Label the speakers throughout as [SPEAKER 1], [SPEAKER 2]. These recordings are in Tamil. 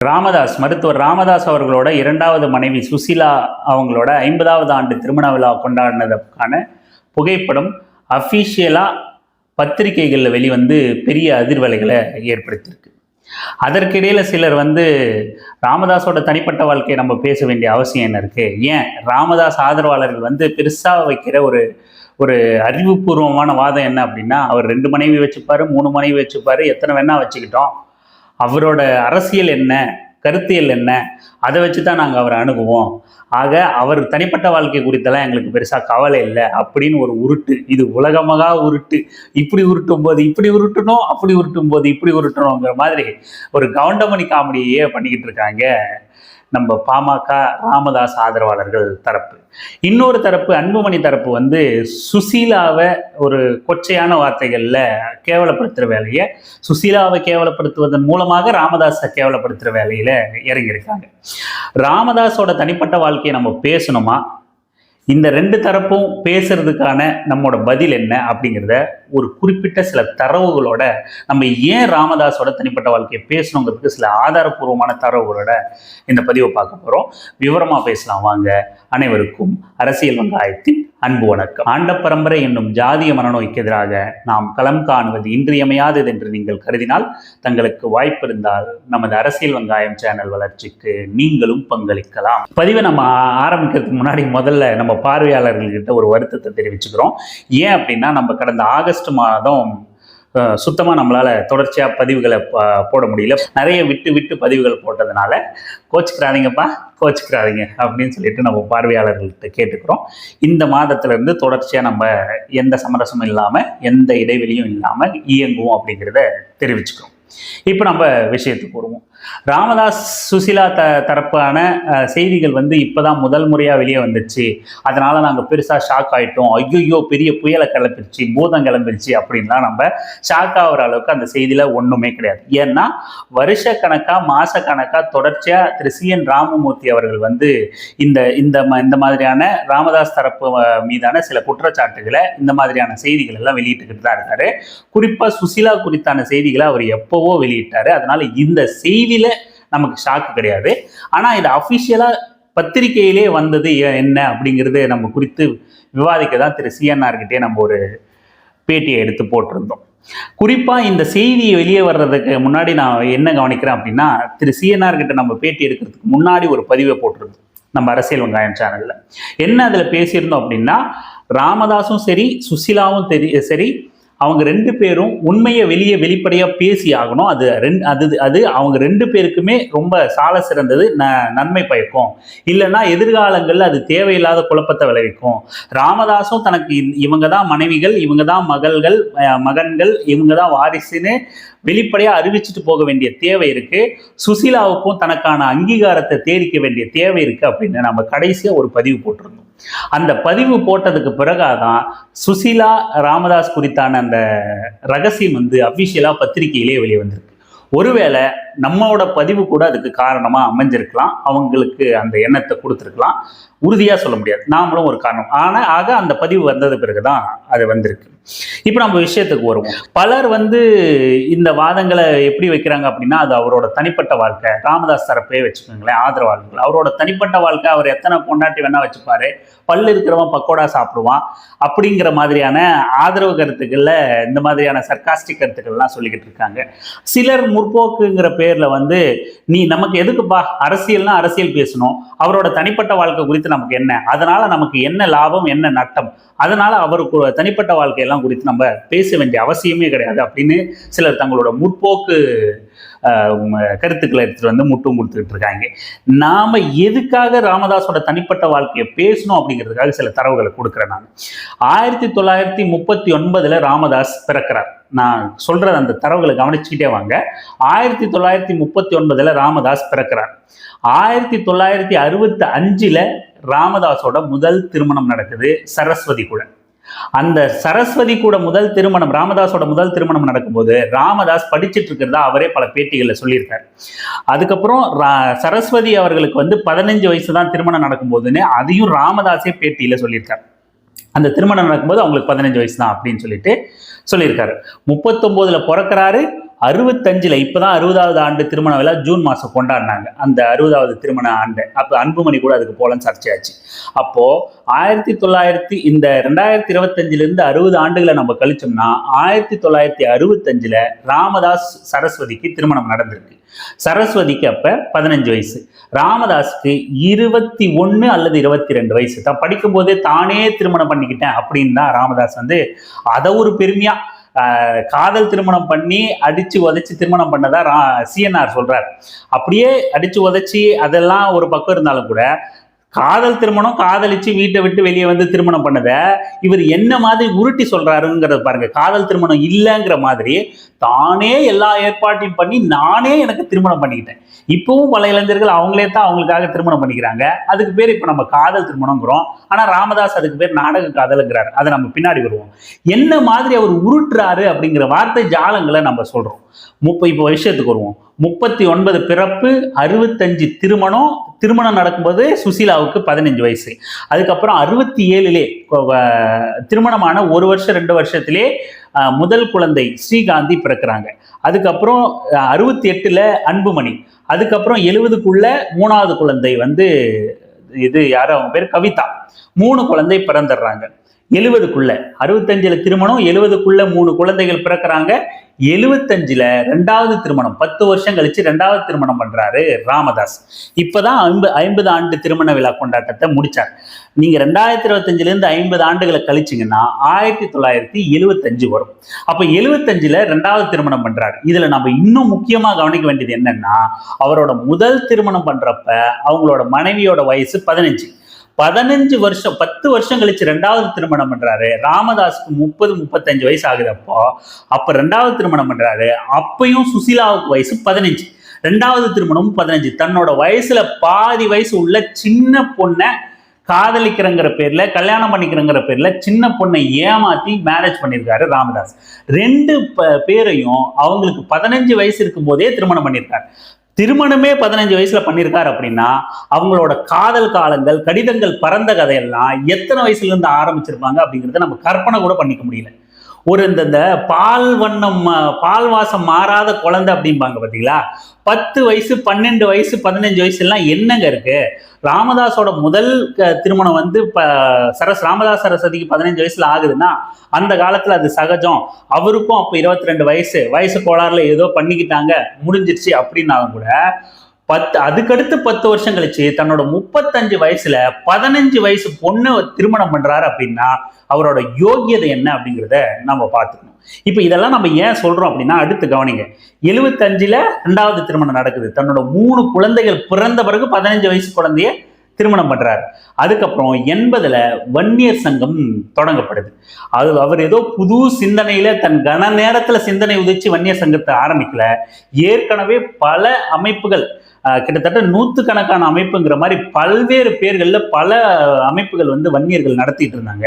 [SPEAKER 1] ராமதாஸ் மருத்துவர் ராமதாஸ் அவர்களோட இரண்டாவது மனைவி சுசிலா அவங்களோட ஐம்பதாவது ஆண்டு திருமண விழா கொண்டாடினதுக்கான புகைப்படம் அஃபீஷியலாக பத்திரிகைகளில் வெளிவந்து பெரிய அதிர்வலைகளை ஏற்படுத்தியிருக்கு. அதற்கிடையில் சிலர் வந்து ராமதாஸோட தனிப்பட்ட வாழ்க்கையை நம்ம பேச வேண்டிய அவசியம் என்ன இருக்குது ஏன்? ராமதாஸ் ஆதரவாளர்கள் வந்து பெருசாக வைக்கிற ஒரு ஒரு அறிவுபூர்வமான வாதம் என்ன அப்படின்னா அவர் ரெண்டு மனைவி வச்சுப்பார் மூணு மனைவி வச்சுப்பாரு எத்தனை வேணால் வச்சுக்கிட்டோம். அவரோட அரசியல் என்ன கருத்தியல் என்ன அதை வச்சு தான் நாங்கள் அவரை அணுகுவோம். ஆக அவர் தனிப்பட்ட வாழ்க்கை குறித்தெல்லாம் எங்களுக்கு பெருசாக கவலை இல்லை. அப்படின்னு ஒரு உருட்டு. இது உலகமாக உருட்டு. இப்படி உருட்டும் போது இப்படி உருட்டணும் அப்படி உருட்டும் போது இப்படி உருட்டணுங்கிற மாதிரி ஒரு கவுண்டமணி காமெடியே பண்ணிக்கிட்டு இருக்காங்க. நம்ம பாமக ராமதாஸ் ஆதரவாளர்கள் தரப்பு. இன்னொரு தரப்பு அன்புமணி தரப்பு வந்து சுசீலாவை ஒரு கொச்சையான வார்த்தைகளில் கேவலப்படுத்துகிற வேலையை சுசீலாவை கேவலப்படுத்துவதன் மூலமாக ராமதாஸை கேவலப்படுத்துகிற வேலையில் இறங்கியிருக்காங்க. ராமதாஸோட தனிப்பட்ட வாழ்க்கையை நம்ம பேசணுமா? இந்த ரெண்டு தரப்பும் பேசுறதுக்கான நம்மோட பதில் என்ன அப்படிங்கிறத ஒரு குறிப்பிட்ட சில தரவுகளோட நம்ம ஏன் ராமதாஸோட தனிப்பட்ட வாழ்க்கையை பேசணுங்கிறதுக்கு சில ஆதாரபூர்வமான தரவுகளோட இந்த பதிவை பார்க்க போகிறோம் விவரமாக பேசலாம். வாங்க. அனைவருக்கும் அரசியல் வந்தாயத்தின் அன்பு வணக்கம். ஆண்ட பரம்பரை என்னும் ஜாதிய மனநோய்க்கு எதிராக நாம் களம் காணுவது இன்றியமையாதது என்று நீங்கள் கருதினால் தங்களுக்கு வாய்ப்பு இருந்தால் நமது அரசியல் வங்காயம் சேனல் வளர்ச்சிக்கு நீங்களும் பங்களிக்கலாம். பதிவை நம்ம ஆ- ஆரம்பிக்கிறதுக்கு முன்னாடி முதல்ல நம்ம பார்வையாளர்கள்கிட்ட ஒரு வருத்தத்தை தெரிவிச்சுக்கிறோம். ஏன் அப்படின்னா நம்ம கடந்த ஆகஸ்ட் மாதம் சுத்தமாக நம்மளால் தொடர்ச்சியாக பதிவுகளை போட முடியல. நிறைய விட்டு விட்டு பதிவுகள் போட்டதுனால கோச்சுக்கிறாதீங்கப்பா கோச்சுக்கிறாதீங்க அப்படின்னு சொல்லிட்டு நம்ம பார்வையாளர்கள்ட்ட கேட்டுக்கிறோம். இந்த மாதத்துலேருந்து தொடர்ச்சியாக நம்ம எந்த சமரசமும் இல்லாமல் எந்த இடைவெளியும் இல்லாமல் இயங்குவோம் அப்படிங்கிறத தெரிவிச்சுக்கிறோம். இப்போ நம்ம விஷயத்துக்கு வருவோம். ராமதாஸ் சுசிலா த தரப்பான செய்திகள் வந்து இப்போதான் முதல் முறையாக வெளியே வந்துச்சு. அதனால் நாங்கள் பெருசாக ஷாக் ஆயிட்டோம். ஐயோ பெரிய புயலை கிளம்பிருச்சு பூதம் கிளம்பிருச்சு அப்படின்லாம் நம்ம ஷாக் ஆகிற அளவுக்கு அந்த செய்தியில் ஒன்றுமே கிடையாது. ஏன்னா வருஷ கணக்காக தொடர்ச்சியாக திரு சி என் ராமமூர்த்தி அவர்கள் வந்து இந்த இந்த ம- இந்த மாதிரியான ராமதாஸ் தரப்பு மீதான சில குற்றச்சாட்டுகளை இந்த மாதிரியான செய்திகள் எல்லாம் வெளியிட்டுக்கிட்டு தான் இருக்காரு. குறிப்பாக சுசிலா குறித்தான செய்திகளை அவர் எப்போவோ வெளியிட்டார். அதனால் இந்த செய்தி டிவியில் நமக்கு ஷாக்கு கிடையாது. ஆனால் இது அஃபிஷியலாக பத்திரிகையிலே வந்தது ஏ- என்ன அப்படிங்கிறது நம்ம குறித்து விவாதிக்க தான் திரு சிஎன்ஆர்கிட்டே நம்ம ஒரு பேட்டியை எடுத்து போட்டிருந்தோம். குறிப்பாக இந்த செய்தி வெளியே வர்றதுக்கு முன்னாடி நான் என்ன கவனிக்கிறேன் அப்படின்னா திரு சிஎன்ஆர் கிட்ட நம்ம பேட்டி எடுக்கிறதுக்கு முன்னாடி ஒரு பதிவை போட்டிருந்தோம் நம்ம அரசியல் வெங்காயம் சேனலில் என்ன அதில் பேசியிருந்தோம் அப்படின்னா ராமதாஸும் சரி சுசிலாவும் தெரி சரி அவங்க ரெண்டு பேரும் உண்மையை வெளியே வெளிப்படையாக பேசி ஆகணும். அது ரெண்டு அது அது அவங்க ரெண்டு பேருக்குமே ரொம்ப சால சிறந்தது ந நன்மை பயக்கும். இல்லைன்னா எதிர்காலங்களில் அது தேவையில்லாத குழப்பத்தை விளைவிக்கும். ராமதாஸும் தனக்கு இவங்க தான் மனைவிகள் இவங்க தான் மகள்கள் மகன்கள் இவங்க தான் வாரிசுன்னு வெளிப்படையாக அறிவிச்சிட்டு போக வேண்டிய தேவை இருக்கு. சுசீலாவுக்கும் தனக்கான அங்கீகாரத்தை தேடிக்க வேண்டிய தேவை இருக்கு அப்படின்னு நம்ம கடைசியாக ஒரு பதிவு போட்டிருந்தோம். அந்த பதிவு போட்டதுக்கு பிறகாதான் சுசீலா ராமதாஸ் குறித்தான அந்த ரகசியம் வந்து அஃபிஷியலாக பத்திரிகையிலே வெளியே வந்திருக்கு ஒருவேளை நம்மளோட பதிவு கூட அதுக்கு காரணமாக அமைஞ்சிருக்கலாம். அவங்களுக்கு அந்த எண்ணத்தை கொடுத்துருக்கலாம். உறுதியாக சொல்ல முடியாது. நாமளும் ஒரு காரணம். ஆனால் ஆக அந்த பதிவு வந்தது பிறகு தான் அது வந்திருக்கு. இப்போ நம்ம விஷயத்துக்கு வருவோம். பலர் வந்து இந்த வாதங்களை எப்படி வைக்கிறாங்க அப்படின்னா அது அவரோட தனிப்பட்ட வாழ்க்கை. ராமதாஸ் தரப்பே வச்சுக்கோங்களேன் ஆதரவாளர்கள். அவரோட தனிப்பட்ட வாழ்க்கை அவர் எத்தனை பொண்டாட்டி வேணா வச்சுப்பாரு. பல்லு இருக்கிறவன் பக்கோடா சாப்பிடுவான். அப்படிங்கிற மாதிரியான ஆதரவு கருத்துக்களில் இந்த மாதிரியான சர்க்காஸ்டிக் கருத்துக்கள்லாம் சொல்லிக்கிட்டு இருக்காங்க. சிலர் முற்போக்குங்கிற பேர்ல வந்து நீ நமக்கு எதுக்குப்பா? அரசியல்னா அரசியல் பேசணும். அவரோட தனிப்பட்ட வாழ்க்கை குறித்து நமக்கு என்ன? அதனால நமக்கு என்ன லாபம் என்ன நட்டம்? அதனால அவருக்கு தனிப்பட்ட வாழ்க்கையெல்லாம் குறித்து நம்ம பேச வேண்டிய அவசியமே கிடையாது. அப்படின்னு சிலர் தங்களோட முற்போக்கு கருத்துக்களை எடுத்துட்டு வந்து முட்டும் கொடுத்துட்டு இருக்காங்க. நாம எதுக்காக ராமதாஸோட தனிப்பட்ட வாழ்க்கையை பேசணும் அப்படிங்கிறதுக்காக சில தரவுகளை கொடுக்குறேன் நான். ஆயிரத்தி தொள்ளாயிரத்தி முப்பத்தி ஒன்பதுல ராமதாஸ் பிறக்கிறார். நான் சொல்கிற அந்த தரவுகளை கவனிச்சுக்கிட்டே வாங்க. ஆயிரத்தி தொள்ளாயிரத்தி முப்பத்தி ஒன்பதில் ராமதாஸ் பிறக்கிறார். ஆயிரத்தி தொள்ளாயிரத்தி அறுபத்தி அஞ்சில் ராமதாஸோட முதல் திருமணம் நடக்குது சரஸ்வதி கூட. அந்த சரஸ்வதி கூட முதல் திருமணம் ராமதாஸோட முதல் திருமணம் நடக்கும்போது ராமதாஸ் படிச்சுட்டு இருக்கிறதா அவரே பல பேட்டிகளில் சொல்லியிருக்கார். அதுக்கப்புறம் ரா- சரஸ்வதி அவர்களுக்கு வந்து பதினஞ்சு வயசு தான் திருமணம் நடக்கும்போதுன்னு அதையும் ராமதாஸே பேட்டியில் சொல்லியிருக்கார். அந்த திருமணம் நடக்கும்போது அவங்களுக்கு பதினஞ்சு வயசு தான் அப்படின்னு சொல்லிட்டு சொல்லியிருக்காரு. முப்பத்தொம்போதுல பிறக்கிறாரு அறுபத்தஞ்சில் இப்போ தான் அறுபதாவது ஆண்டு திருமண விழா ஜூன் மாதம் கொண்டாடினாங்க. அந்த அறுபதாவது திருமண ஆண்டு. அப்போ அன்புமணி கூட அதுக்கு போலன்னு சர்ச்சையாச்சு. அப்போது ஆயிரத்தி தொள்ளாயிரத்தி இந்த ரெண்டாயிரத்தி இருபத்தஞ்சிலேருந்து அறுபது ஆண்டுகளை நம்ம கழிச்சோம்னா ஆயிரத்தி தொள்ளாயிரத்தி அறுபத்தஞ்சில் ராமதாஸ் சரஸ்வதிக்கு திருமணம் நடந்திருக்கு. சரஸ்வதிக்கு அப்போ பதினஞ்சு வயசு. ராமதாஸுக்கு இருபத்தி ஒன்று அல்லது இருபத்தி ரெண்டு வயசு. தான் படிக்கும்போதே தானே திருமணம் பண்ணிக்கிட்டேன் அப்படின்னு தான் ராமதாஸ் வந்து அதை ஒரு பெருமையாக காதல் திருமணம் பண்ணி அடிச்சு உதைச்சு திருமணம் பண்ணதா ரா சிஎன்ஆர் சொல்றார். அப்படியே அடிச்சு உதைச்சி அதெல்லாம் ஒரு பக்கம் இருந்தாலும் கூட காதல் திருமணம் காதலிச்சு வீட்டை விட்டு வெளியே வந்து திருமணம் பண்ணத இவர் என்ன மாதிரி உருட்டி சொல்றாருங்கிறத பாருங்க. காதல் திருமணம் இல்லைங்கிற மாதிரி தானே எல்லா ஏற்பாட்டையும் பண்ணி நானே எனக்கு திருமணம் பண்ணிக்கிட்டேன். இப்பவும் பல இளைஞர்கள் அவங்களே தான் அவங்களுக்காக திருமணம் பண்ணிக்கிறாங்க. அதுக்கு பேர் இப்போ நம்ம காதல் திருமணங்கிறோம். ஆனா ராமதாஸ் அதுக்கு பேர் நாடக காதலுங்கிறாரு. அதை நம்ம பின்னாடி வருவோம். என்ன மாதிரி அவர் உருட்டுறாரு அப்படிங்கிற வார்த்தை ஜாலங்களை நம்ம சொல்றோம். முப்ப இப்போ விஷயத்துக்கு வருவோம். முப்பத்தி ஒன்பது பிறப்பு அறுபத்தஞ்சு திருமணம். திருமணம் நடக்கும்போது சுசீலாவுக்கு பதினஞ்சு வயசு. அதுக்கப்புறம் அறுபத்தி ஏழுலே திருமணமான ஒரு வருஷம் ரெண்டு வருஷத்திலே முதல் குழந்தை ஸ்ரீகாந்தி பிறக்கிறாங்க. அதுக்கப்புறம் அறுபத்தி எட்டுல அன்புமணி. அதுக்கப்புறம் எழுபதுக்குள்ள மூணாவது குழந்தை வந்து இது யாரும் அவங்க பேர் கவிதா. மூணு குழந்தை பிறந்துடுறாங்க. எழுபதுக்குள்ள அறுபத்தஞ்சுல திருமணம் எழுபதுக்குள்ள மூணு குழந்தைகள் பிறக்கிறாங்க. எழுபத்தஞ்சுல ரெண்டாவது திருமணம். பத்து வருஷம் கழிச்சு ரெண்டாவது திருமணம் பண்றாரு ராமதாஸ். இப்பதான் ஐம்பது ஐம்பது ஆண்டு திருமண விழா கொண்டாட்டத்தை முடிச்சார். நீங்க ரெண்டாயிரத்தி இருபத்தஞ்சுல இருந்து ஐம்பது ஆண்டுகளை கழிச்சிங்கன்னா ஆயிரத்தி தொள்ளாயிரத்தி எழுபத்தஞ்சு வரும். அப்ப எழுபத்தஞ்சுல ரெண்டாவது திருமணம் பண்றாரு. இதுல நம்ம இன்னும் முக்கியமா கவனிக்க வேண்டியது என்னன்னா அவரோட முதல் திருமணம் பண்றப்ப அவங்களோட மனைவியோட வயசு பதினஞ்சு. பதினஞ்சு வருஷம் பத்து வருஷம் கழிச்சு ரெண்டாவது திருமணம் பண்றாரு. ராமதாஸுக்கு முப்பது முப்பத்தஞ்சு வயசு ஆகுதப்போ அப்ப ரெண்டாவது திருமணம் பண்றாரு. அப்பையும் சுசீலாவுக்கு வயசு பதினஞ்சு. ரெண்டாவது திருமணமும் பதினஞ்சு. தன்னோட வயசுல பாதி வயசு உள்ள சின்ன பொண்ணை காதலிக்கிறங்கிற பேர்ல கல்யாணம் பண்ணிக்கிறங்கிற பேர்ல சின்ன பொண்ணை ஏமாத்தி மேரேஜ் பண்ணியிருக்காரு ராமதாஸ். ரெண்டு ப- பேரையும் அவங்களுக்கு பதினஞ்சு வயசு இருக்கும் போதே திருமணம் பண்ணியிருக்காரு. திருமணமே பதினஞ்சு வயசுல பண்ணியிருக்காரு அப்படின்னா அவங்களோட காதல் காலங்கள் கடிதங்கள் பறந்த கதையெல்லாம் எத்தனை வயசுல இருந்து ஆரம்பிச்சிருப்பாங்க அப்படிங்கிறத நம்ம கற்பனை கூட பண்ணிக்க முடியல. ஒரு இந்த இந்த பால் வண்ணம் பால் வாசம் மாறாத குழந்தை அப்படிம்பாங்க பார்த்தீங்களா பத்து வயசு பன்னெண்டு வயசு பதினஞ்சு வயசு எல்லாம் என்னங்க இருக்கு? ராமதாஸோட முதல் க- திருமணம் வந்து இப்போ சரஸ் ராமதாஸ் சரஸ்வதிக்கு பதினஞ்சு வயசுல ஆகுதுன்னா அந்த காலத்துல அது சகஜம். அவருக்கும் அப்போ இருபத்தி ரெண்டு வயசு. வயசு கோளாறுல ஏதோ பண்ணிக்கிட்டாங்க. முடிஞ்சிருச்சு அப்படின்னாலும் கூட பத்து அதுக்கடுத்து பத்து வருஷம் கழிச்சு தன்னோட முப்பத்தஞ்சு வயசுல பதினஞ்சு வயசு பொண்ணு திருமணம் பண்றாரு அப்படின்னா அவரோட யோகியதை என்ன அப்படிங்கிறத நம்ம பார்த்துக்கணும். இப்போ இதெல்லாம் நம்ம ஏன் சொல்றோம் அப்படின்னா அடுத்து கவனிங்க. எழுபத்தஞ்சுல ரெண்டாவது திருமணம் நடக்குது. தன்னோட மூணு குழந்தைகள் பிறந்த பிறகு பதினஞ்சு வயசு குழந்தைய திருமணம் பண்ணுறார் அதுக்கப்புறம் எண்பதில் வன்னியர் சங்கம் தொடங்கப்படுது. அது அவர் ஏதோ புது சிந்தனையில் தன் கன நேரத்தில் சிந்தனை உதிச்சு வன்னியர் சங்கத்தை ஆரம்பிக்கல. ஏற்கனவே பல அமைப்புகள் கிட்டத்தட்ட நூற்றுக்கணக்கான அமைப்புங்கிற மாதிரி பல்வேறு பேர்களில் பல அமைப்புகள் வந்து வன்னியர்கள் நடத்திட்டு இருந்தாங்க.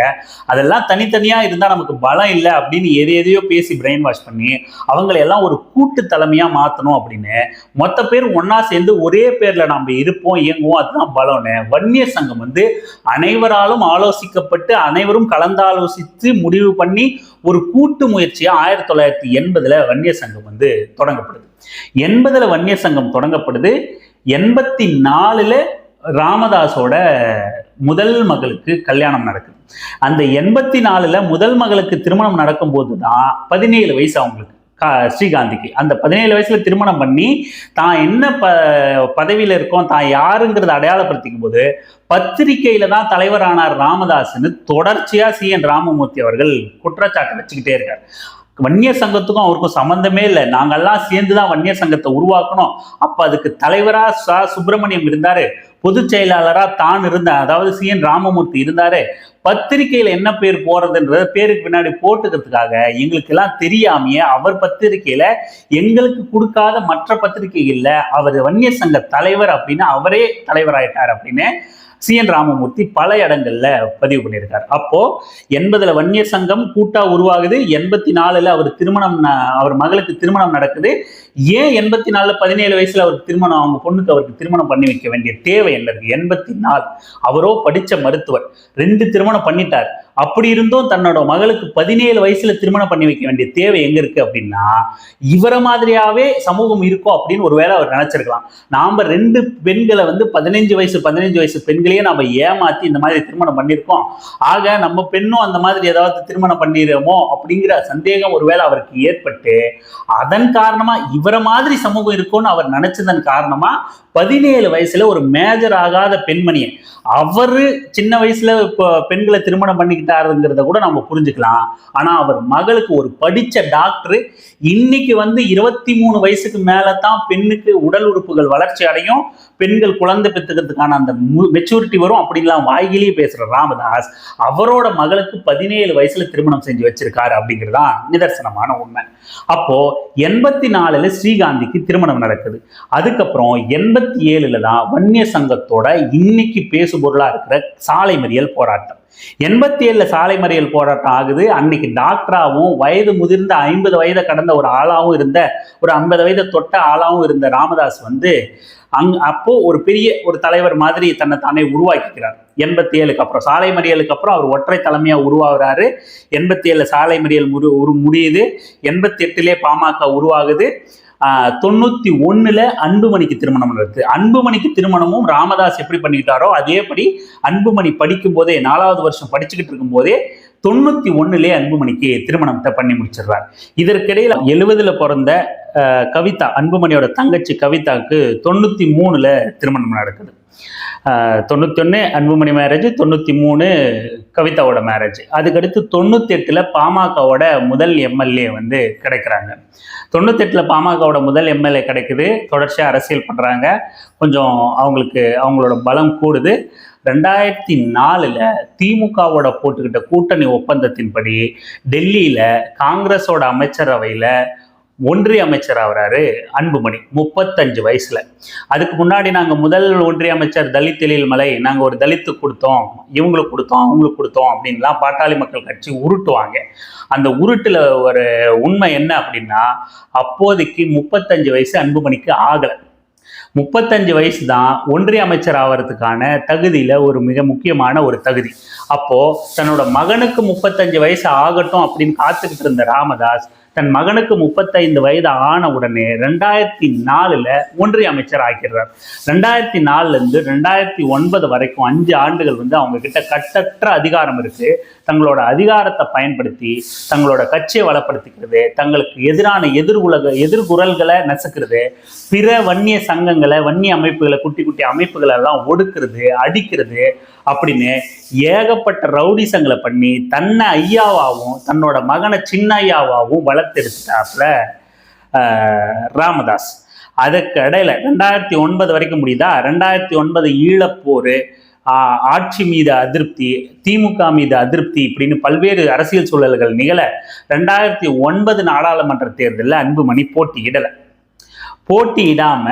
[SPEAKER 1] அதெல்லாம் தனித்தனியாக இருந்தால் நமக்கு பலம் இல்லை அப்படின்னு எதை எதையோ பேசி பிரெயின் வாஷ் பண்ணி அவங்களையெல்லாம் ஒரு கூட்டு தலைமையாக மாற்றணும் அப்படின்னு மொத்த பேர் ஒன்றா சேர்ந்து ஒரே பேரில் நம்ம இருப்போம் இயங்குவோம் அதுதான் பலம்னு வன்னியர் சங்கம் வந்து அனைவராலும் ஆலோசிக்கப்பட்டு அனைவரும் கலந்தாலோசித்து முடிவு பண்ணி ஒரு கூட்டு முயற்சியாக ஆயிரத்தி தொள்ளாயிரத்தி எண்பதுல வன்னியர் சங்கம் வந்து தொடங்கப்படுது. எண்பதுல வன்னியர் சங்கம் தொடங்கப்படுது. எண்பத்தி நாலுல ராமதாஸோட முதல் மகளுக்கு கல்யாணம் நடக்குது. அந்த எண்பத்தி நாலுல முதல் மகளுக்கு திருமணம் நடக்கும்போது தான் பதினேழு வயசு அவங்களுக்கு. ஸ்ரீகாந்திக்கு. அந்த பதினேழு வயசுல திருமணம் பண்ணி தான் என்ன ப பதவியில இருக்கோம் தான் யாருங்கிறத அடையாளப்படுத்திக்கும் போது பத்திரிகையில தான் தலைவரானார் ராமதாஸ்னு தொடர்ச்சியா சி என் ராமமூர்த்தி அவர்கள் குற்றச்சாட்டு வச்சுக்கிட்டே இருக்கார். வன்னியர் சங்கத்துக்கும் அவருக்கும் சம்மந்தமே இல்லை. நாங்கள்லாம் சேர்ந்து தான் வன்னியர் சங்கத்தை உருவாக்கணும். அப்போ அதுக்கு தலைவராக ச சுப்பிரமணியம் இருந்தார். பொதுச் செயலாளராக தான் இருந்தார். அதாவது சி. என். ராமமூர்த்தி இருந்தார். பத்திரிக்கையில் என்ன பேர் போகிறதுன்றத பேருக்கு பின்னாடி போட்டுக்கிறதுக்காக எங்களுக்கெல்லாம் தெரியாமையே அவர் பத்திரிகையில் எங்களுக்கு கொடுக்காத மற்ற பத்திரிகைகள்ல அவர் வன்னியர் சங்க தலைவர் அப்படின்னு அவரே தலைவராயிட்டார் அப்படின்னு சி என் ராமமூர்த்தி பல இடங்கள்ல பதிவு பண்ணியிருக்கார். அப்போ எண்பதுல வன்னியர் சங்கம் கூட்டா உருவாகுது எண்பத்தி நாலுல அவர் திருமணம் ந- அவர் மகளுக்கு திருமணம் நடக்குது ஏன் எண்பத்தி நாலுல பதினேழு வயசுல அவருக்கு திருமணம் அவங்க பொண்ணுக்கு அவருக்கு திருமணம் பண்ணி வைக்க வேண்டிய தேவை என்ன இருக்கு? எண்பத்தி நாலு அவரோ படிச்ச மருத்துவர். ரெண்டு திருமணம் பண்ணிட்டார். அப்படி இருந்தும் தன்னோட மகளுக்கு பதினேழு வயசுல திருமணம் பண்ணி வைக்க வேண்டிய தேவை எங்க இருக்கு அப்படின்னா இவரை மாதிரியாவே சமூகம் இருக்கும் அப்படின்னு ஒருவேளை அவர் நினைச்சிருக்கலாம். நாம ரெண்டு பெண்களை வந்து பதினஞ்சு வயசு பதினஞ்சு வயசு பெண்களையே நாம ஏமாத்தி இந்த மாதிரி திருமணம் பண்ணியிருக்கோம். ஆக நம்ம பெண்ணும் அந்த மாதிரி ஏதாவது திருமணம் பண்ணிடுறோமோ அப்படிங்கிற சந்தேகம் ஒருவேளை அவருக்கு ஏற்பட்டு அதன் காரணமா இவரை மாதிரி சமூகம் இருக்கும்னு அவர் நினைச்சதன் காரணமா பதினேழு வயசுல ஒரு மேஜர் ஆகாத பெண்மணியை. அவரு சின்ன வயசுல இப்போ பெண்களை திருமணம் பண்ணிக்கிட்டாருங்கிறத கூட நம்ம புரிஞ்சுக்கலாம். ஆனா அவர் மகளுக்கு ஒரு படிச்ச டாக்டர் இன்னைக்கு வந்து இருபத்தி மூணு வயசுக்கு மேல தான் பெண்ணுக்கு உடல் உறுப்புகள் வளர்ச்சி அடையும். பெண்கள் குழந்தை பெற்றுக்கிறதுக்கான அந்த மெச்சூரிட்டி வரும் அப்படின்லாம் வாய்கிலேயே பேசுற ராமதாஸ் அவரோட மகளுக்கு பதினேழு வயசுல திருமணம் செஞ்சு வச்சிருக்காரு அப்படிங்கிறதான் நிதர்சனமான உண்மை. அப்போ எண்பத்தி நாலுல ஸ்ரீகாந்திக்கு திருமணம் நடக்குது. அதுக்கப்புறம் எண்பத்தி ஏழுல தான் வன்னிய சங்கத்தோட இன்னைக்கு பேசுபொருளா இருக்கிற சாலை மறியல் போராட்டம். எண்பத்தி ஏழுல சாலை மறியல் போராட்டம் ஆகுது. அன்னைக்கு டாக்டராகவும் வயது முதிர்ந்த ஐம்பது வயதை கடந்த ஒரு ஆளாகவும் இருந்த ஒரு ஐம்பது வயதை தொட்ட ஆளாகவும் இருந்த ராமதாஸ் வந்து அங் அப்போ ஒரு பெரிய ஒரு தலைவர் மாதிரி தன்னை தானே உருவாக்கிக்கிறார். எண்பத்தி ஏழுக்கு அப்புறம் சாலை மறியலுக்கு அப்புறம் அவர் ஒற்றை தலைமையா உருவாகிறாரு. எண்பத்தி ஏழு சாலை மறியல் முடி உரு முடியுது. எண்பத்தி எட்டுலேயே பாமக உருவாகுது. தொண்ணூத்தி ஒண்ணுல அன்புமணிக்கு திருமணம் நடக்குது. அன்புமணிக்கு திருமணமும் ராமதாஸ் எப்படி பண்ணிக்கிட்டாரோ அதேபடி அன்புமணி படிக்கும் போதே நாலாவது வருஷம் படிச்சுக்கிட்டு இருக்கும் போதே தொண்ணூத்தி ஒண்ணுலே அன்புமணிக்கு திருமணத்தை பண்ணி முடிச்சிடுறார். இதற்கிடையில எழுவதுல பிறந்த கவிதா அன்புமணியோட தங்கச்சி கவிதாவுக்கு தொண்ணூத்தி மூணுல திருமணம் நடக்குது. தொண்ணூத்தி ஒண்ணு அன்புமணி மேரேஜ் தொண்ணூத்தி மூணு கவிதாவோட மேரேஜ் அதுக்கடுத்து தொண்ணூத்தி எட்டுல பாமகவோட முதல் எம்எல்ஏ வந்து கிடைக்கிறாங்க. தொண்ணூத்தெட்டுல பாமகவோட முதல் எம்எல்ஏ கிடைக்குது. தொடர்ச்சியாக அரசியல் பண்ணுறாங்க கொஞ்சம் அவங்களுக்கு அவங்களோட பலம் கூடுது. ரெண்டாயிரத்தி நாலில் திமுகவோட போட்டுக்கிட்ட கூட்டணி ஒப்பந்தத்தின்படி டெல்லியில் காங்கிரஸோட அமைச்சரவையில் ஒன்றிய அமைச்சர் ஆகிறாரு அன்புமணி முப்பத்தஞ்சு வயசுல. அதுக்கு முன்னாடி நாங்கள் முதல் ஒன்றிய அமைச்சர் தலித் எழில்மலை நாங்கள் ஒரு தலித்து கொடுத்தோம். இவங்களுக்கு கொடுத்தோம் அவங்களுக்கு கொடுத்தோம் அப்படின்லாம் பாட்டாளி மக்கள் கட்சி உருட்டுவாங்க. அந்த உருட்டுல ஒரு உண்மை என்ன அப்படின்னா அப்போதைக்கு முப்பத்தஞ்சு வயசு அன்புமணிக்கு ஆகலை. முப்பத்தஞ்சு வயசு தான் ஒன்றிய அமைச்சர் ஆகிறதுக்கான தகுதியில் ஒரு மிக முக்கியமான ஒரு தகுதி. அப்போது தன்னோட மகனுக்கு முப்பத்தஞ்சு வயசு ஆகட்டும் அப்படின்னு காத்துக்கிட்டு இருந்த ராமதாஸ் தன் மகனுக்கு முப்பத்தைந்து வயது ஆன உடனே ரெண்டாயிரத்தி நாலுல ஒன்றிய அமைச்சர் ஆக்கிடுறார் ரெண்டாயிரத்தி நாலுல இருந்து ரெண்டாயிரத்தி ஒன்பது வரைக்கும் அஞ்சு ஆண்டுகள் வந்து அவங்க கிட்ட கட்டற்ற அதிகாரம் இருக்கு. தங்களோட அதிகாரத்தை பயன்படுத்தி தங்களோட கட்சியை வளப்படுத்திக்கிறது தங்களுக்கு எதிரான எதிர் உலக எதிர்குரல்களை நசுக்கிறது பிற வன்னிய சங்கங்களை வன்னிய அமைப்புகளை குட்டி குட்டி அமைப்புகளை எல்லாம் ஒடுக்கிறது அடிக்கிறது அப்படின்னு ஏகப்பட்ட ரவுடிசங்களை பண்ணி தன்னை ஐயாவாகவும் தன்னோட மகனை சின்ன ஐயாவாகவும் வளர்த்தெடுத்தாப்புல ராமதாஸ். அதுக்கு இடையில ரெண்டாயிரத்தி ஒன்பது வரைக்கும் முடியுதா ரெண்டாயிரத்தி ஒன்பது ஈழப்போர் ஆட்சி மீது அதிருப்தி திமுக மீது அதிருப்தி இப்படின்னு பல்வேறு அரசியல் சூழல்கள் நிகழ ரெண்டாயிரத்தி ஒன்பது நாடாளுமன்ற தேர்தலில் அன்புமணி போட்டியிடலை. போட்டியிடாம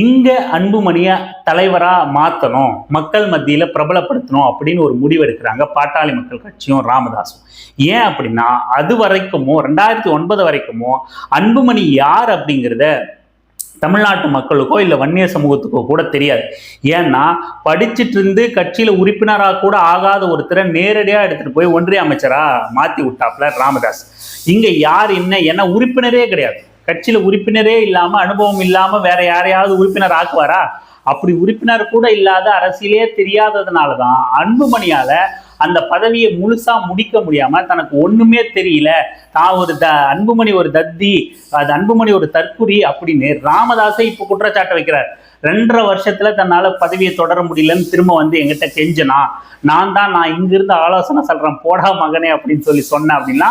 [SPEAKER 1] இங்க அன்புமணிய தலைவரா மாத்தணும் மக்கள் மத்தியில பிரபலப்படுத்தணும் அப்படின்னு ஒரு முடிவு எடுக்கிறாங்க பாட்டாளி மக்கள் கட்சியும் ராமதாஸும் ஏன் அப்படின்னா அது வரைக்குமோ ரெண்டாயிரத்தி ஒன்பது வரைக்குமோ அன்புமணி யார் அப்படிங்கிறத தமிழ்நாட்டு மக்களுக்கோ இல்லை வன்னிய சமூகத்துக்கோ கூட தெரியாது. ஏன்னா படிச்சுட்டு இருந்து கட்சியில் உறுப்பினராக கூட ஆகாத ஒருத்தரை நேரடியாக எடுத்துகிட்டு போய் ஒன்றிய அமைச்சராக மாற்றி விட்டாப்ல ராமதாஸ். இங்கே யார் என்ன என்ன உறுப்பினரே கிடையாது. கட்சியில் உறுப்பினரே இல்லாமல் அனுபவம் இல்லாமல் வேற யாரையாவது உறுப்பினர் ஆக்குவாரா? அப்படி உறுப்பினர் கூட இல்லாத அரசியலே தெரியாததுனால தான் அன்புமணியால் அந்த பதவியை முழுசா முடிக்க முடியாம தனக்கு ஒண்ணுமே தெரியல. தான் ஒரு த அன்புமணி ஒரு தத்தி அது அன்புமணி ஒரு தற்குறி அப்படின்னு ராமதாஸை இப்போ குற்றச்சாட்டு வைக்கிறார். ரெண்டரை வருஷத்துல தன்னால பதவியை தொடர முடியலன்னு திரும்ப வந்து எங்கிட்ட கெஞ்சனா நான் தான் நான் இங்கிருந்து ஆலோசனை சொல்றேன் போடா மகனே அப்படின்னு சொல்லி சொன்னேன் அப்படின்னா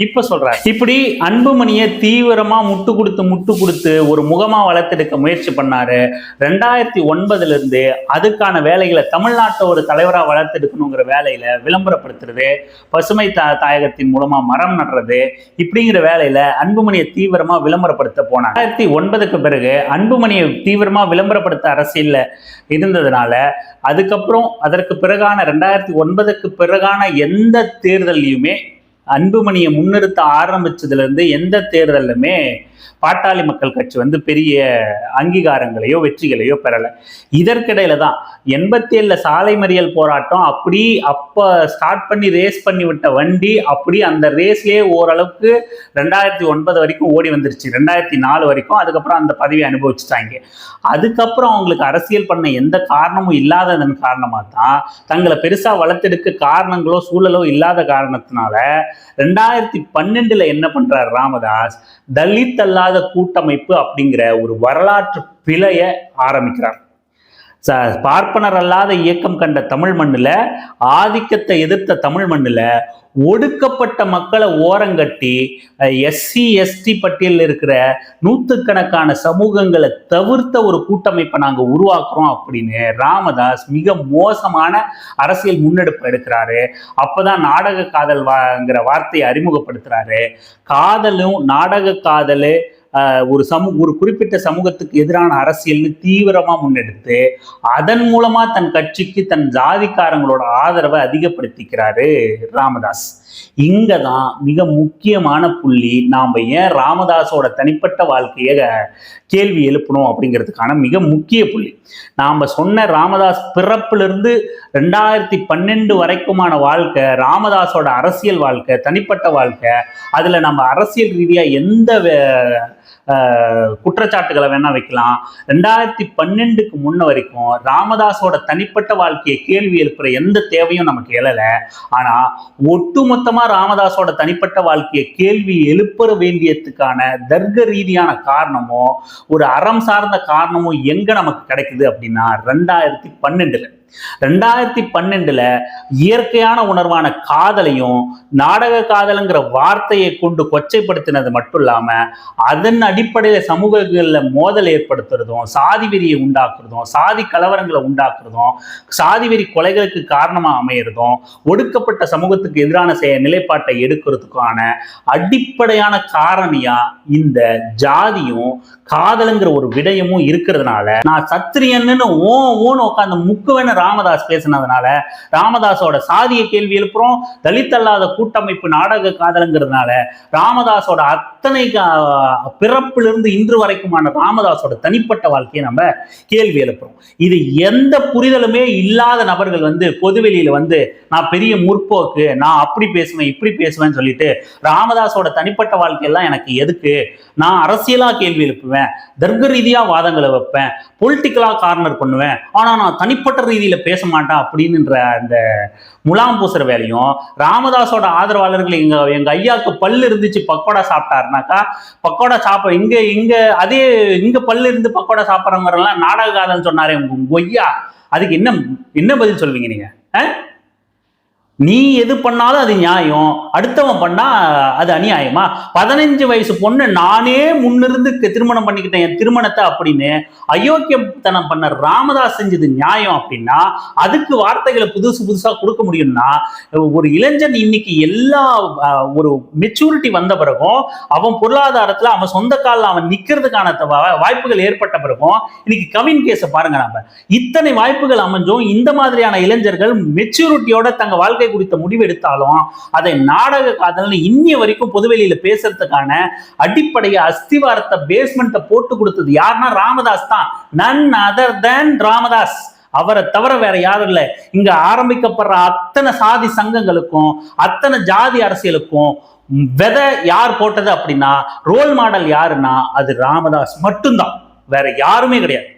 [SPEAKER 1] இப்ப சொல்றாரு இப்படி அன்புமணியை தீவிரமா முட்டு கொடுத்து முட்டு கொடுத்து ஒரு முகமா வளர்த்தெடுக்க முயற்சி பண்ணாரு. ரெண்டாயிரத்தி ஒன்பதுல இருந்து அதுக்கான வேலைகளை தமிழ்நாட்டை ஒரு தலைவரா வளர்த்தெடுக்கணுங்கிற வேலையில விளம்பரப்படுத்துறது பசுமை தா தாயகத்தின் மூலமா மரம் நடுறது இப்படிங்கிற வேலையில அன்புமணியை தீவிரமா விளம்பரப்படுத்த போனார் ரெண்டாயிரத்தி ஒன்பதுக்கு பிறகு அன்புமணியை தீவிரமா விளம்பரப்படுத்த அரசியல்ல இருந்ததுனால அதுக்கப்புறம் அதற்கு பிறகான ரெண்டாயிரத்தி ஒன்பதுக்கு பிறகான எந்த தேர்தல்லையுமே அன்புமணியை முன்னிறுத்த ஆரம்பிச்சதுல இருந்து எந்த தேர்தலுமே பாட்டாளி மக்கள் கட்சி வந்து பெரிய அங்கீகாரங்களையோ வெற்றிகளையோ பெறலை. இதற்கிடையில தான் எண்பத்தி ஏழுல சாலை மறியல் போராட்டம் அப்படி அப்போ ஸ்டார்ட் பண்ணி ரேஸ் பண்ணி விட்ட வண்டி அப்படி அந்த ரேஸ்லேயே ஓரளவுக்கு ரெண்டாயிரத்தி ஒன்பது வரைக்கும் ஓடி வந்துருச்சு. ரெண்டாயிரத்தி நாலு வரைக்கும் அதுக்கப்புறம் அந்த பதவியை அனுபவிச்சுட்டாங்க. அதுக்கப்புறம் அவங்களுக்கு அரசியல் பண்ண எந்த காரணமும் இல்லாததன் காரணமாக தான் தங்களை பெருசாக வளர்த்தெடுக்க காரணங்களோ சூழலோ இல்லாத காரணத்தினால ரெண்டாயிரத்தி பன்னெண்டில் என்ன பண்ணுறார் ராமதாஸ்? தலித் இல்லாத கூட்டமைப்பு அப்படிங்கிற ஒரு வரலாற்று பிழைய ஆரம்பிக்கிறார் ச பார்ப்பனர் அல்லாத இயக்கம் கண்ட தமிழ் மண்ணில் ஆதிக்கத்தை எதிர்த்த தமிழ் மண்ணில் ஒடுக்கப்பட்ட மக்களை ஓரங்கட்டி எஸ்சி எஸ்டி பட்டியலில் இருக்கிற நூற்றுக்கணக்கான சமூகங்களை தவிர்த்த ஒரு கூட்டமைப்பை நாங்கள் உருவாக்குறோம் அப்படின்னு ராமதாஸ் மிக மோசமான அரசியல் முன்னெடுப்பு எடுக்கிறாரு. அப்போதான் நாடக காதல் வாங்கிற வார்த்தையை அறிமுகப்படுத்துறாரு. காதலும் நாடக காதலு ஒரு சமூக ஒரு குறிப்பிட்ட சமூகத்துக்கு எதிரான அரசியல்னு தீவிரமா முன்னெடுத்து அதன் மூலமா தன் கட்சிக்கு தன் ஜாதிக்காரங்களோட ஆதரவை அதிகப்படுத்திக்கிறாரு ராமதாஸ். இங்கே தான் மிக முக்கியமான புள்ளி நாம் ஏன் ராமதாஸோட தனிப்பட்ட வாழ்க்கையை கேள்வி எழுப்பணும் அப்படிங்கிறதுக்கான மிக முக்கிய புள்ளி. நாம் சொன்ன ராமதாஸ் பிறப்பிலிருந்து ரெண்டாயிரத்தி பன்னெண்டு வரைக்குமான வாழ்க்கை ராமதாஸோட அரசியல் வாழ்க்கை தனிப்பட்ட வாழ்க்கை அதில் நம்ம அரசியல் ரீதியாக எந்த வே- குற்றச்சாட்டுகளை வேணா வைக்கலாம். ரெண்டாயிரத்தி பன்னெண்டுக்கு முன்ன வரைக்கும் ராமதாஸோட தனிப்பட்ட வாழ்க்கையை கேள்வி எழுப்புற எந்த தேவையும் நமக்கு எழலை. ஆனா ஒட்டுமொத்தமா ராமதாஸோட தனிப்பட்ட வாழ்க்கையை கேள்வி எழுப்ப வேண்டியதுக்கான தர்க்க ரீதியான காரணமோ ஒரு அறம் சார்ந்த காரணமோ எங்க நமக்கு கிடைக்குது அப்படின்னா ரெண்டாயிரத்தி பன்னெண்டுல. ரெண்டாயிரத்தி பன்னெண்டுல இயற்கையான உணர்வான காதலையும் நாடக காதலுங்கிற வார்த்தையை கொண்டு கொச்சைப்படுத்தினது மட்டும் இல்லாம அதன் அடி அடிப்படையில் சமூகங்களில் மோதல் ஏற்படுத்துறதும் சாதி வெறியை உண்டாக்குறதும் சாதி கலவரங்களை உண்டாக்குறதும் சாதி வெறி கொலைகளுக்கு காரணமாக அமையிறதும் ஒடுக்கப்பட்ட சமூகத்துக்கு எதிரான செய நிலைப்பாட்டை எடுக்கிறதுக்கான அடிப்படையான காரணியா இந்த ஜாதியும் காதலுங்கிற ஒரு விடயமும் இருக்கிறதுனால நான் சத்திரியன்னு ஓ ஓன்னு உட்காந்து முக்குவேன்னு ராமதாஸ் பேசினதுனால ராமதாஸோட சாதிய கேள்வி எழுப்புறோம் தலித் அல்லாத கூட்டமைப்பு நாடக காதலுங்கிறதுனால ராமதாஸோட அத்தனை பிறப்பு பிறப்பிலிருந்து இன்று வரைக்குமான ராமதாஸோட தனிப்பட்ட வாழ்க்கையை நம்ம கேள்வி எழுப்புறோம். இது எந்த புரிதலுமே இல்லாத நபர்கள் வந்து பொதுவெளியில வந்து நான் பெரிய முற்போக்கு நான் அப்படி பேசுவேன் இப்படி பேசுவேன்னு சொல்லிட்டு ராமதாஸோட தனிப்பட்ட வாழ்க்கையெல்லாம் எனக்கு எதுக்கு? நான் அரசியலா கேள்வி எழுப்புவேன் தர்க்க ரீதியா வாதங்களை வைப்பேன் பொலிட்டிக்கலா கார்னர் பண்ணுவேன் ஆனா நான் தனிப்பட்ட ரீதியில பேச மாட்டேன் அப்படின்னுன்ற அந்த முலாம் பூசுற வேலையும் ராமதாஸோட ஆதரவாளர்கள் எங்க எங்க ஐயாவுக்கு பல்லு இருந்துச்சு பக்கோடா சாப்பிட்டாருனாக்கா பக்கோடா சாப்பிட இங்க இங்க அதே இங்க பல்லு இருந்து பக்கோடா சாப்பிட்றவங்க நாடக காதல்னு சொன்னாரே உங்க கொய்யா அதுக்கு என்ன என்ன பதில் சொல்வீங்க நீங்க? நீ எது பண்ணாலும் அது நியாயம். அடுத்தவன் பண்ணா அது அநியாயமா? பதினஞ்சு வயசு பொண்ணு நானே முன்னிருந்து க- திருமணம் பண்ணிக்கிட்டேன். என் திருமணத்தை அப்படின்னு அயோக்கியத்தனம் பண்ண ராமதாஸ் செஞ்சது நியாயம் அப்படின்னா அதுக்கு வார்த்தைகளை புதுசு புதுசா கொடுக்க முடியும்னா ஒரு இளைஞன் இன்னைக்கு எல்லா ஒரு மெச்சூரிட்டி வந்த பிறகும் அவன் பொருளாதாரத்துல அவன் சொந்த காலில் அவன் நிக்கிறதுக்கான வாய்ப்புகள் ஏற்பட்ட பிறகும் இன்னைக்கு கவின் கேஸை பாருங்க நம்ம. இத்தனை வாய்ப்புகள் அமைஞ்சும் இந்த மாதிரியான இளைஞர்கள் மெச்சூரிட்டியோட தங்க வாழ்க்கை குறித்த முடிவு எடுத்தாலும் அதை நாடக காதல்னு இன்னிய வரைக்கும் பொதுவெளியில பேசுறதுக்கான அடிப்படைய அஸ்திவாரத்தை பேஸ்மெண்ட்டை போட்டு கொடுத்தது யாருன்னா ராமதாஸ் தான். None other than Ramadoss. அவரை தவிர வேற யாரும் இல்லை. இங்க ஆரம்பிக்கப்படுற அத்தனை சாதி சங்கங்களுக்கும் அத்தனை ஜாதி அரசியலுக்கும் விதை யார் போட்டது அப்படின்னா ரோல் மாடல் யாருன்னா அது ராமதாஸ் மட்டும்தான். வேற யாருமே கிடையாது.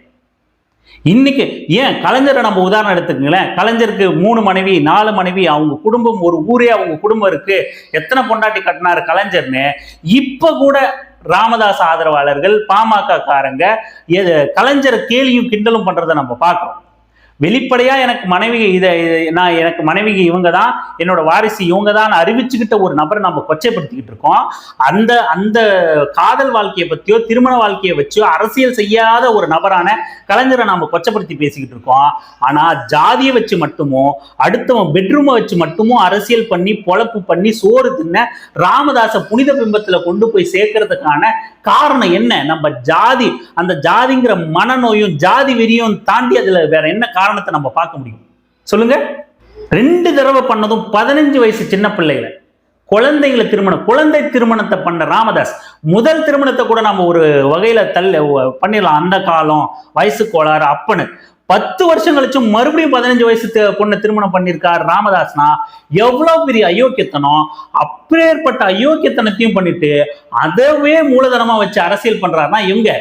[SPEAKER 1] இன்னைக்கு ஏன் கலைஞரை நம்ம உதாரணம் எடுத்துக்கங்களேன். கலைஞருக்கு மூணு மனைவி நாலு மனைவி அவங்க குடும்பம் ஒரு ஊரே அவங்க குடும்பம் இருக்கு. எத்தனை பொண்டாட்டி கட்டினாரு கலைஞர்னு. இப்ப கூட ராமதாஸ் ஆதரவாளர்கள் பாமக காரங்க கலைஞரை கேலியும் கிண்டலும் பண்றதை நம்ம பார்க்குறோம். வெளிப்படையா எனக்கு மனைவி இதை நான் எனக்கு மனைவி இவங்க தான் என்னோட வாரிசு இவங்க தான் அறிவிச்சுக்கிட்ட ஒரு நபரை நம்ம கொச்சைப்படுத்திக்கிட்டு இருக்கோம். அந்த அந்த காதல் வாழ்க்கையை பத்தியோ திருமண வாழ்க்கையை வச்சோ அரசியல் செய்யாத ஒரு நபரான கலைஞரை நாம கொச்சப்படுத்தி பேசிக்கிட்டு இருக்கோம். ஆனா ஜாதியை வச்சு மட்டுமோ அடுத்தவன் பெட்ரூமை வச்சு மட்டுமோ அரசியல் பண்ணி பொழப்பு பண்ணி சோறு தின்ன ராமதாச புனித பிம்பத்துல கொண்டு போய் சேர்க்கறதுக்கான காரணம் என்ன? நம்ம ஜாதி அந்த ஜாதிங்கிற மனநோயும் ஜாதி வெறியும் தாண்டி அதுல வேற என்ன காரணத்தை நம்ம பார்க்க முடியும்? சொல்லுங்க. ரெண்டு தடவை பண்ணதும் பதினஞ்சு வயசு சின்ன பிள்ளைகளை குழந்தைகளை திருமணம் குழந்தை திருமணத்தை பண்ண ராமதாஸ். முதல் திருமணத்தை கூட நம்ம ஒரு வகையில தள்ள பண்ணிடலாம். அந்த காலம் வயசு கோளாறு அப்பனு. பத்து வருஷம் கழிச்சு மறுபடியும் பதினஞ்சு வயசு பொண்ணை திருமணம் பண்ணியிருக்கார் ராமதாஸ்னா எவ்வளவு பெரிய அயோக்கியத்தனம் அப்பேற்பட்ட அயோக்கியத்தனத்தையும் பண்ணிட்டு அதவே மூலதனமா வச்சு அரசியல் பண்றாருன்னா இவங்க.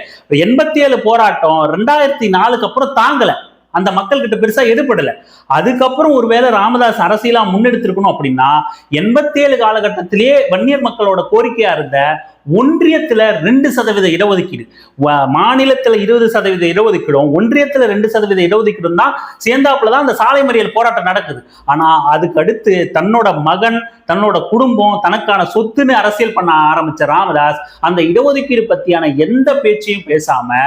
[SPEAKER 1] எண்பத்தி ஏழு போராட்டம் ரெண்டாயிரத்தி நாலுக்கு அப்புறம் தாங்கல. அந்த மக்கள் கிட்ட பெருசா எதிர்படல. அதுக்கப்புறம் ஒருவேளை ராமதாஸ் அரசியலா முன்னெடுத்திருக்கணும் அப்படின்னா எண்பத்தி ஏழு காலகட்டத்திலேயே வன்னியர் மக்களோட கோரிக்கையா இருந்த ஒன்றியத்துல ரெண்டு சதவீத இடஒதுக்கீடு. மாநிலத்தில் மாநிலத்துல இருபது சதவீத இடஒதுக்கீடும் ஒன்றியத்துல ரெண்டு சதவீத இடஒதுக்கீடும் தான் சேர்ந்தாப்புல தான் அந்த சாலை மறியல் போராட்டம் நடக்குது. ஆனா அதுக்கு அடுத்து தன்னோட மகன் தன்னோட குடும்பம் தனக்கான சொத்துன்னு அரசியல் பண்ண ஆரம்பிச்ச ராமதாஸ் அந்த இடஒதுக்கீடு பத்தியான எந்த பேச்சையும் பேசாம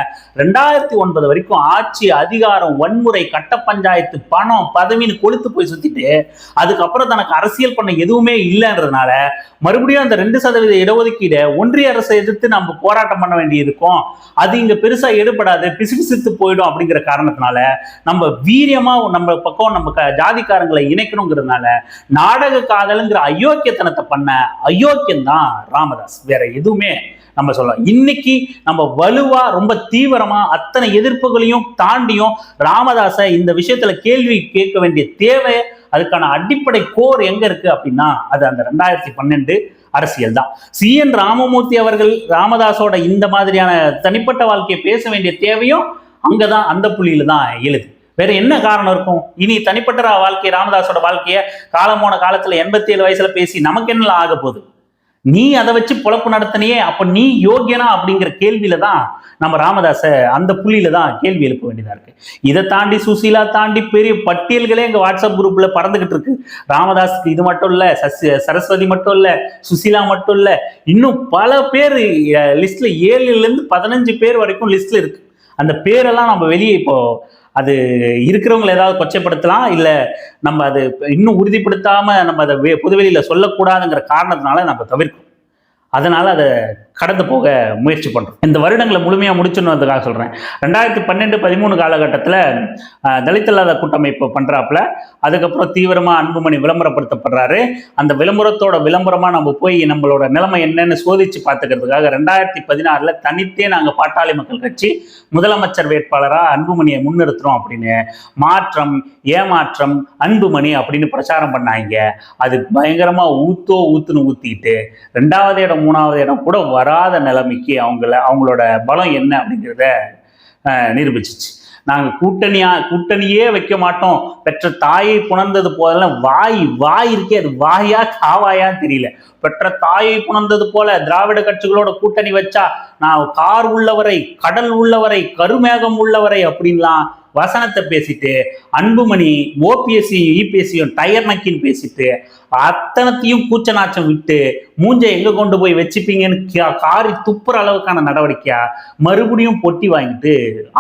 [SPEAKER 1] ரெண்டாயிரத்தி ஒன்பது வரைக்கும் ஆட்சி அதிகாரம் வன்முறை கட்ட பஞ்சாயத்து பணம் பதவின்னு கொளுத்து போய் சுத்திட்டு அதுக்கப்புறம் தனக்கு அரசியல் பண்ண எதுவுமே இல்லைன்றதுனால மறுபடியும் அந்த ரெண்டு சதவீத இடஒதுக்கீடை ஒன்றிய அரசை எதிர்த்து நம்ம போராட்டம் பண்ண வேண்டி இருக்கும் அது இங்க பெருசா எடுபடாது பிசுபிசுத்து போயிடும் அப்படிங்கிற காரணத்தினால நம்ம வீரியமா நம்ம பக்கம் நம்ம க- ஜாதிக்காரங்களை இணைக்கணுங்கிறதுனால நாடக காதலுங்கிற அயோக்கியத்தனத்தை பண்ண அயோக்கியம் தான் ராமதாஸ். வேற எதுவுமே நம்ம சொல்லலாம். இன்னைக்கு நம்ம வலுவா ரொம்ப தீவிரமா அத்தனை எதிர்ப்புகளையும் தாண்டியும் ராமதாஸை இந்த விஷயத்துல கேள்வி கேட்க வேண்டிய தேவை அதுக்கான அடிப்படை கோர் எங்க இருக்கு அப்படின்னா அது அந்த ரெண்டாயிரத்தி பன்னெண்டு அரசியல் தான். சி. என். ராமமூர்த்தி அவர்கள் ராமதாஸோட இந்த மாதிரியான தனிப்பட்ட வாழ்க்கையை பேச வேண்டிய தேவையும் அங்கதான் அந்த புள்ளியில தான் எழுது. வேற என்ன காரணம் இருக்கும்? இனி தனிப்பட்ட வாழ்க்கை ராமதாஸோட வாழ்க்கைய காலம் போன காலத்துல எண்பத்தி ஏழு வயசுல பேசி நமக்கு என்ன ஆக போகுது? நீ அதை வச்சு பொழப்பு நடத்தினியே அப்ப நீ யோகியனா அப்படிங்கிற கேள்வியில தான் நம்ம ராமதாச அந்த புள்ளியில தான் கேள்வி எழுப்ப வேண்டியதா இருக்கு. இதை தாண்டி சுசீலா தாண்டி பெரிய பட்டியல்களே எங்க வாட்ஸ்அப் குரூப்ல பறந்துகிட்டு இருக்கு. ராமதாஸ்க்கு இது மட்டும் இல்ல சசி சரஸ்வதி மட்டும் இல்ல சுசீலா மட்டும் இல்ல இன்னும் பல பேர் லிஸ்ட்ல ஏழுல இருந்து பதினஞ்சு பேர் வரைக்கும் லிஸ்ட்ல இருக்கு. அந்த பேரெல்லாம் நம்ம வெளியே இப்போ அது இருக்கிறவங்களை ஏதாவது கொச்சைப்படுத்தலாம் இல்லை நம்ம அது இன்னும் உறுதிப்படுத்தாமல் நம்ம அதை வெ- சொல்லக்கூடாதுங்கிற காரணத்தினால நம்ம தவிர்க்கணும். அதனால் அதை கடந்து போக முயற்சி பண்ணுறோம் இந்த வருடங்களை முழுமையாக முடிச்சுன்றதுக்காக சொல்கிறேன் ரெண்டாயிரத்தி பன்னெண்டு பதிமூணு காலகட்டத்தில் தலித் இல்லாத கூட்டமைப்பு பண்ணுறாப்புல அதுக்கப்புறம் தீவிரமாக அன்புமணி விளம்பரப்படுத்தப்படுறாரு. அந்த விளம்பரத்தோட விளம்பரமாக நம்ம போய் நம்மளோட நிலைமை என்னன்னு சோதிச்சு பார்த்துக்கிறதுக்காக ரெண்டாயிரத்தி பதினாறில் தனித்தே நாங்கள் பாட்டாளி மக்கள் கட்சி முதலமைச்சர் வேட்பாளராக அன்புமணியை முன்னிறுத்துறோம் அப்படின்னு. மாற்றம் ஏமாற்றம் அன்புமணி அப்படின்னு பிரச்சாரம் பண்ணாங்க. அது பயங்கரமாக ஊத்தோ ஊத்துன்னு ஊற்றிக்கிட்டு ரெண்டாவது இடம் மூணாவது இடம் கூட வராத நிலைமைக்கு அவங்கள அவங்களோட பலம் என்ன அப்படிங்கிறத நிரூபிச்சிச்சு. நாங்க கூட்டணியா கூட்டணியே வைக்க மாட்டோம். பெற்ற தாயை புணர்ந்தது போதெல்லாம் வாய் வாய் இருக்கே அது வாயா காவாயான்னு தெரியல. பெற்ற தாயை புணர்ந்தது போல திராவிட கட்சிகளோட கூட்டணி வச்சா நான் கார் உள்ளவரை கடல் உள்ளவரை கருமேகம் உள்ளவரை அப்படின்லாம் வசனத்தை பேசிட்டு அன்புமணி ஓபிஎஸ்சி இபிஎஸ்சியும் டயர் நக்கின்னு பேசிட்டு அத்தனத்தையும் கூச்ச நாச்சம் விட்டு மூஞ்சை எங்க கொண்டு போய் வச்சுப்பீங்கன்னு காரி துப்புற அளவுக்கான நடவடிக்கையா மறுபடியும் பொட்டி வாங்கிட்டு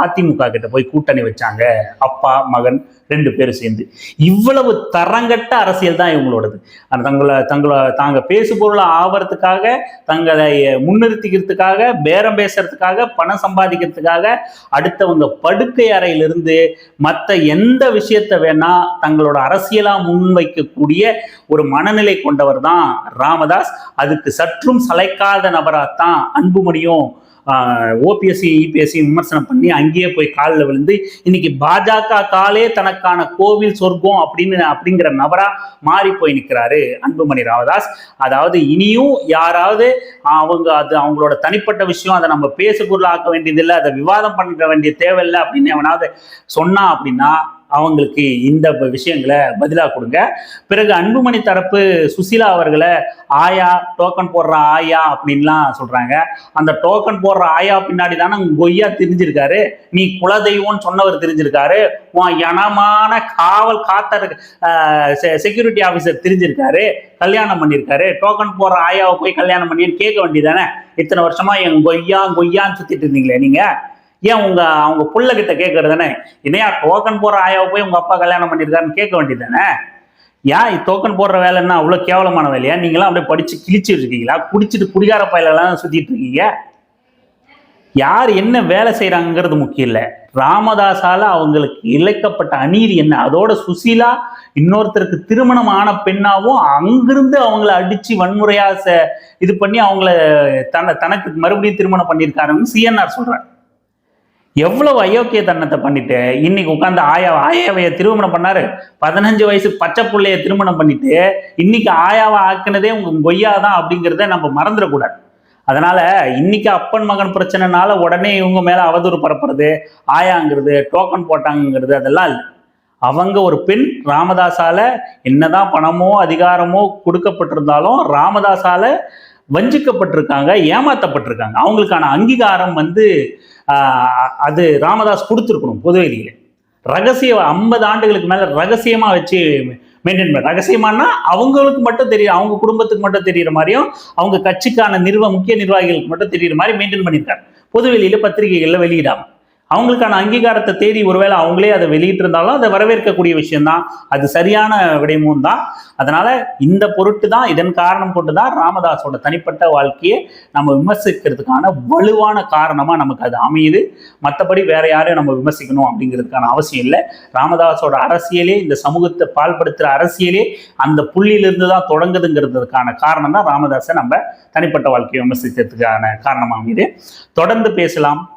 [SPEAKER 1] அதிமுக கிட்ட போய் கூட்டணி வச்சாங்க. அப்பா மகன் ரெண்டு பேரும் சேர்ந்து. இவ்வளவு தரங்கட்ட அரசியல் தான் இவங்களோடது. அந்த தங்களை தங்களை தாங்க பேசு பொருளை ஆவறதுக்காக தங்களை முன்னிறுத்திக்கிறதுக்காக பேரம் பேசுறதுக்காக பணம் சம்பாதிக்கிறதுக்காக அடுத்தவங்க படுக்கை அறையிலிருந்து மற்ற எந்த விஷயத்த வேணா தங்களோட அரசியலா முன்வைக்கக்கூடிய ஒரு மனநிலை கொண்டவர் தான் ராமதாஸ். அதுக்கு சற்றும் சளைக்காத நபராகத்தான் அன்புமணியும் ஓபிஎஸ்சி இபிஎஸ்சி விமர்சனம் பண்ணி அங்கேயே போய் காலில் விழுந்து இன்னைக்கு பாஜக காலே தனக்கான கோவில் சொர்க்கம் அப்படின்னு அப்படிங்கிற நபரா மாறி போய் நிற்கிறாரு அன்புமணி ராமதாஸ். அதாவது இனியும் யாராவது அவங்க அது அவங்களோட தனிப்பட்ட விஷயம் அதை நம்ம பேசு பொருளாக்க வேண்டியதில்லை அதை விவாதம் பண்ணிக்க வேண்டிய தேவையில்லை அப்படின்னு எவனாவது சொன்னா அப்படின்னா அவங்களுக்கு இந்த விஷயங்களை பதிலாக கொடுங்க. பிறகு அன்புமணி தரப்பு சுசிலா அவர்களை ஆயா டோக்கன் போடுற ஆயா அப்படின்லாம் சொல்கிறாங்க அந்த டோக்கன் போடுற ஆயா பின்னாடி தானே கொய்யா தெரிஞ்சிருக்காரு. நீ குலதெய்வம்னு சொன்னவர் தெரிஞ்சிருக்காரு. உன் இனமான காவல் காத்த செக்யூரிட்டி ஆஃபீஸர் தெரிஞ்சிருக்காரு. கல்யாணம் பண்ணியிருக்காரு டோக்கன் போடுற ஆயாவை போய் கல்யாணம் பண்ணின்னு கேட்க வேண்டியதானே இத்தனை வருஷமா என் கொய்யா கொய்யான்னு சுத்திட்டு இருந்தீங்களே நீங்கள் ஏன் உங்க அவங்க புள்ள கிட்ட கேட்கறது தானே? என்னையா டோக்கன் போடுற ஆயாவை போய் உங்க அப்பா கல்யாணம் பண்ணியிருக்காருன்னு கேட்க வேண்டியது தானே? ஏன் டோக்கன் போடுற வேலைன்னா அவ்வளோ கேவலமான வேலையா? நீங்களாம் அப்படியே படிச்சு கிழிச்சிட்டு இருக்கீங்களா? குடிச்சிட்டு குடிகார பயிலெல்லாம் சுத்திட்டு இருக்கீங்க. யார் என்ன வேலை செய்கிறாங்கிறது முக்கியம் இல்லை. ராமதாஸால் அவங்களுக்கு இழைக்கப்பட்ட அநீதி என்ன? அதோட சுசீலா இன்னொருத்தருக்கு திருமணம் ஆன பெண்ணாவும் அங்கிருந்து அவங்கள அடிச்சு வன்முறையாக ச- இது பண்ணி அவங்கள தன தனக்கு மறுபடியும் திருமணம் பண்ணியிருக்காருன்னு சிஎன்ஆர் சொல்றாரு. எவ்வளவு அயோக்கிய தன்னத்தை பண்ணிட்டு இன்னைக்கு உட்காந்து ஆயா ஆயாவைய திருமணம் பண்ணாரு. பதினஞ்சு வயசு பச்சை பிள்ளைய திருமணம் பண்ணிட்டு இன்னைக்கு ஆயாவை ஆக்குனதே உங்க கொய்யா தான் அப்படிங்கிறத நம்ம மறந்துடக்கூடாது. அதனால இன்னைக்கு அப்பன் மகன் பிரச்சனைனால உடனே இவங்க மேல அவதூறு பரப்புறது ஆயாங்கிறது டோக்கன் போட்டாங்கிறது அதெல்லாம் இல்லை. அவங்க ஒரு பெண் ராமதாஸால என்னதான் பணமோ அதிகாரமோ கொடுக்கப்பட்டிருந்தாலும் ராமதாஸால வஞ்சிக்கப்பட்டிருக்காங்க ஏமாத்தப்பட்டிருக்காங்க. அவங்களுக்கான அங்கீகாரம் வந்து அது ராமதாஸ் கொடுத்துருக்கணும் பொதுவெளியில் ரகசிய ஐம்பது ஆண்டுகளுக்கு மேலே ரகசியமாக வச்சு மெயின்டைன் பண்ண ரகசியமானா அவங்களுக்கு மட்டும் தெரியும் அவங்க குடும்பத்துக்கு மட்டும் தெரியுற மாதிரியும் அவங்க கட்சிக்கான நிர்வாக முக்கிய நிர்வாகிகளுக்கு மட்டும் தெரியுற மாதிரி மெயின்டைன் பண்ணியிருக்காங்க பொதுவெளியில் பத்திரிகைகளில் வெளியிடாமல் அவங்களுக்கான அங்கீகாரத்தை தேடி ஒருவேளை அவங்களே அதை வெளியிட்டிருந்தாலும் அதை வரவேற்கக்கூடிய விஷயம்தான். அது சரியான விடயமும் தான். அதனால இந்த பொருட்டு தான் இதன் காரணம் கொண்டு தான் ராமதாஸோட தனிப்பட்ட வாழ்க்கையை நம்ம விமர்சிக்கிறதுக்கான வலுவான காரணமாக நமக்கு அது அமையுது. மற்றபடி வேற யாரையும் நம்ம விமர்சிக்கணும் அப்படிங்கிறதுக்கான அவசியம் இல்லை. ராமதாஸோட அரசியலே இந்த சமூகத்தை பால்படுத்துகிற அரசியலே அந்த புள்ளியிலிருந்து தான் தொடங்குதுங்கிறதுக்கான காரணம் தான் ராமதாஸை நம்ம தனிப்பட்ட வாழ்க்கையை விமர்சிக்கிறதுக்கான காரணமாக அமையுது தொடர்ந்து பேசலாம்.